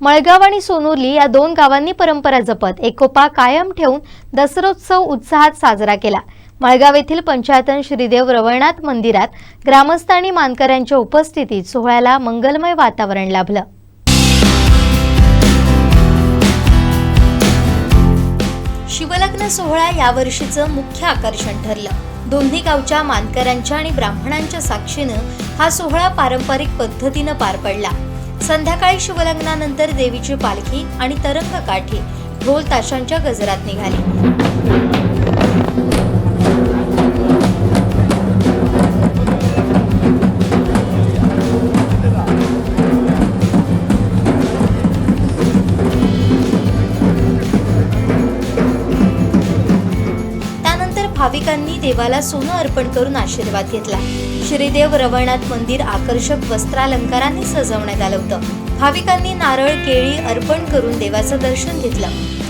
मळगाव आणि सोनुर्ली या दोन गावांनी परंपरा जपत एकोपा कायम ठेवून दसरोत्सव उत्साहात साजरा केला. मळगाव येथील पंचायतन श्रीदेव रवळनाथ मंदिरात ग्रामस्थ आणि मानकऱ्यांच्या उपस्थितीत सोहळ्याला मंगलमय वातावरण लाभलं. शिवलग्न सोहळा यावर्षीचं मुख्य आकर्षण ठरलं. दोन्ही गावच्या मानकऱ्यांच्या आणि ब्राह्मणांच्या साक्षीनं हा सोहळा पारंपरिक पद्धतीनं पार पडला. संध्याकाळी शिवलग्नानंतर देवीची पालखी आणि तरंग काठी ढोल ताशांच्या गजरात निघाली. भाविकांनी देवाला सोनं अर्पण करून आशीर्वाद घेतला. श्रीदेव रवळनाथ मंदिर आकर्षक वस्त्रालंकारांनी सजवण्यात आलं होतं. भाविकांनी नारळ केळी अर्पण करून देवाचं दर्शन घेतलं.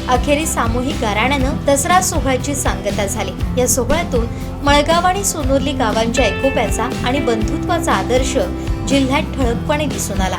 अखेरीस सामूहिक गाराण्यानं दसरा सोहळ्याची सांगता झाली. या सोहळ्यातून मळगाव आणि सोनोर्ली गावांच्या एकोप्याचा आणि बंधुत्वाचा आदर्श जिल्ह्यात ठळकपणे दिसून आला.